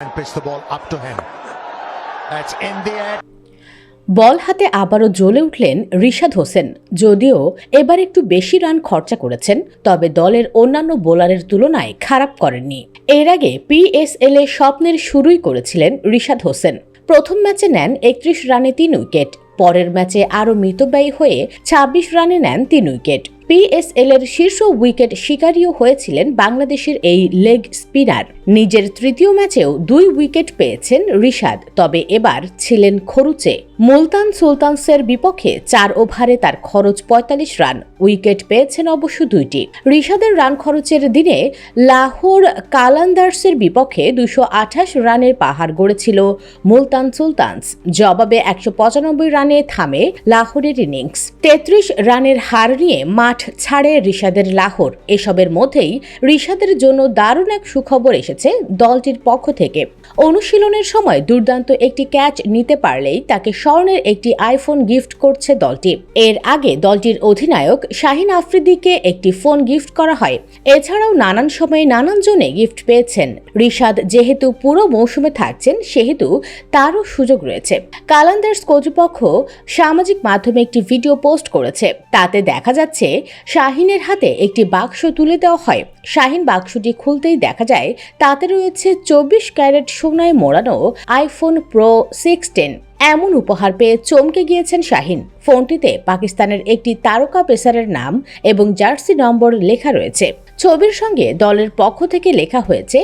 and pitch the ball up to him. That's in the air. বল হাতে আবারও জ্বলে উঠলেন রিশাদ হোসেন, যদিও এবার একটু বেশি রান খরচা করেছেন, তবে দলের অন্যান্য বোলারের তুলনায় খারাপ করেননি এর আগে পিএসএল এ স্বপ্নের শুরুই করেছিলেন রিশাদ হোসেন প্রথম ম্যাচে নেন একত্রিশ রানে তিন উইকেট, পরের ম্যাচে আরও মিতব্যয়ী হয়ে ২৬ রানে নেন তিন উইকেট পিএসএল এর শীর্ষ উইকেট শিকারীও হয়েছিলেন বাংলাদেশের এই লেগ স্পিনার। নিজের তৃতীয় ম্যাচেও দুই উইকেট পেয়েছেন রিশাদ, তবে এবার ছিলেন খরুচে। মুলতান সুলতানসের বিপক্ষে চার ওভারে তার খরচ পঁয়তাল্লিশ রান, উইকেট পেয়েছেন অবশ্য দুইটি। রিশাদের রান খরচের দিনে লাহোর কালান্দার্সের বিপক্ষে দুশো আঠাশ রানের পাহাড় গড়েছিল মুলতান সুলতানস। জবাবে একশো পঁচানব্বই রানে থামে লাহোরের ইনিংস। তেত্রিশ রানের হার নিয়ে মাঠ ছাড়ে রিশাদের লাহোর। এসবের মধ্যেই রিশাদের জন্য দারুণ এক সুখবর এসেছে দলটির পক্ষ থেকে। অনুশীলনের সময় দুর্দান্ত একটি ক্যাচ নিতে পারলেই তাকে স্বর্ণের একটি আইফোন গিফট করছে দলটি। এর আগে দলটির অধিনায়ক শাহিন আফ্রিদিকে একটি ফোন গিফট করা হয়। এছাড়াও নানান সময়ে নানান জনে গিফট পেয়েছেন। রিশাদ যেহেতু পুরো মৌসুমে থাকছেন, সেহেতু তারও সুযোগ রয়েছে। কালান্দার্স কর্তৃপক্ষ সামাজিক মাধ্যমে একটি ভিডিও পোস্ট করেছে। তাতে দেখা যাচ্ছে শাহিনের হাতে একটি বাক্স তুলে দেওয়া হয়। শাহিন বাক্সটি খুলতেই দেখা যায়, তাতে রয়েছে চব্বিশ ক্যারেট সোনায় মোড়ানো আইফোন প্রো সিক্স টেন এমন উপহার পেয়ে চমকে গিয়েছেন শাহিন। ফোনটিতে পাকিস্তানের একটি তারকা পেসারের নাম এবং জার্সি নম্বর লেখা রয়েছে। ছবির সঙ্গে দলের পক্ষ থেকে লেখা হয়েছে,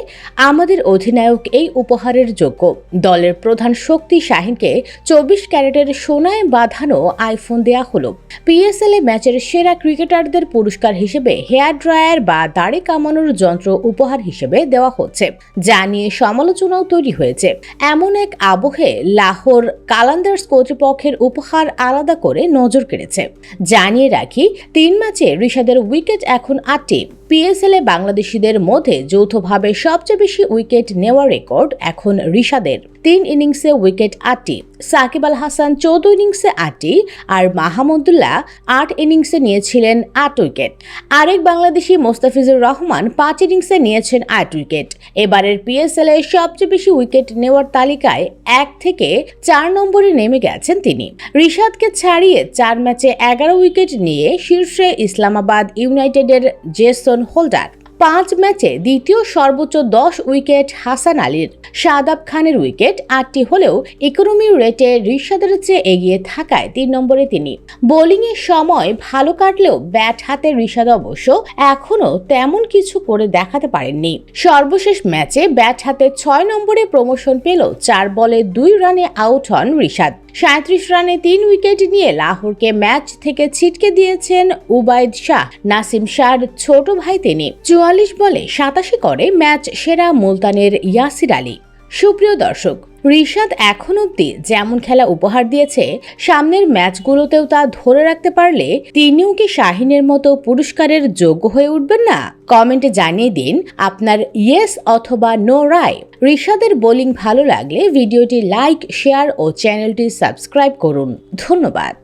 আমাদের অধিনায়ক এই উপহারের যোগ্য। দলের প্রধান শক্তি শাহিনকে চব্বিশ ক্যারেটের সোনায় বাঁধানো আইফোন দেয়া হলো। পিএসএল এ ম্যাচের সেরা ক্রিকেটারদের পুরস্কার হিসেবে হেয়ার ড্রায়ার বা দাড়ি কামানোর যন্ত্র উপহার হিসেবে দেওয়া হচ্ছে, যা নিয়ে সমালোচনাও তৈরি হয়েছে। এমন এক আবহে লাহোর কালান্দার্স কর্তৃপক্ষের উপহার আলাদা করে নজর কেড়েছে। জানিয়ে রাখি তিন ম্যাচে ঋষাদের উইকেট এখন আটটি। পিএসএল বাংলাদেশিদের মধ্যে যৌথভাবে সবচেয়ে বেশি উইকেট নেওয়ার রেকর্ড এখন ঋষাদের তিন ইনিংসে উইকেট আটটি, সাকিব আল হাসান চৌদ্দ ইনিংসে আটটি আর মাহমুদুল্লাহ আট ইনিংসে নিয়েছিলেন আট উইকেট। আরেক বাংলাদেশি মোস্তাফিজুর রহমান পাঁচ ইনিংসে নিয়েছেন আট উইকেট। এবারের পিএসএল এ সবচেয়ে বেশি উইকেট নেওয়ার তালিকায় এক থেকে চার নম্বরে নেমে গেছেন তিনি। রিশাদকে ছাড়িয়ে চার ম্যাচে এগারো উইকেট নিয়ে শীর্ষে ইসলামাবাদ ইউনাইটেডের জেসন হোল্ডার। পাঁচ ম্যাচে দ্বিতীয় সর্বোচ্চ দশ উইকেট হাসান আলীর। শাদাব খানের উইকেট আটটি হলেও ইকোনমি রেটে রিশাদের চেয়ে এগিয়ে থাকায় তিন নম্বরে তিনি। বোলিংয়ের সময় ভালো কাটলেও ব্যাট হাতে রিশাদ অবশ্য এখনও তেমন কিছু করে দেখাতে পারেননি। সর্বশেষ ম্যাচে ব্যাট হাতে ছয় নম্বরে প্রমোশন পেল চার বলে দুই রানে আউট হন রিশাদ। সাঁত্রিশ রানে তিন উইকেট নিয়ে লাহোরকে ম্যাচ থেকে ছিটকে দিয়েছেন উবায়দ শাহ। নাসিম শাহর ছোট ভাই তিনি। চুয়াল্লিশ বলে সাতাশি করে ম্যাচ সেরা মুলতানের ইয়াসির আলী। সুপ্রিয় দর্শক, রিশাদ এখন অব্দি যেমন খেলা উপহার দিয়েছে, সামনের ম্যাচগুলোতেও তা ধরে রাখতে পারলে তিনিও কি শাহিনের মতো পুরস্কারের যোগ্য হয়ে উঠবেন না? কমেন্টে জানিয়ে দিন আপনার ইয়েস অথবা নো রায়। রিশাদের বোলিং ভালো লাগলে ভিডিওটি লাইক শেয়ার ও চ্যানেলটি সাবস্ক্রাইব করুন। ধন্যবাদ।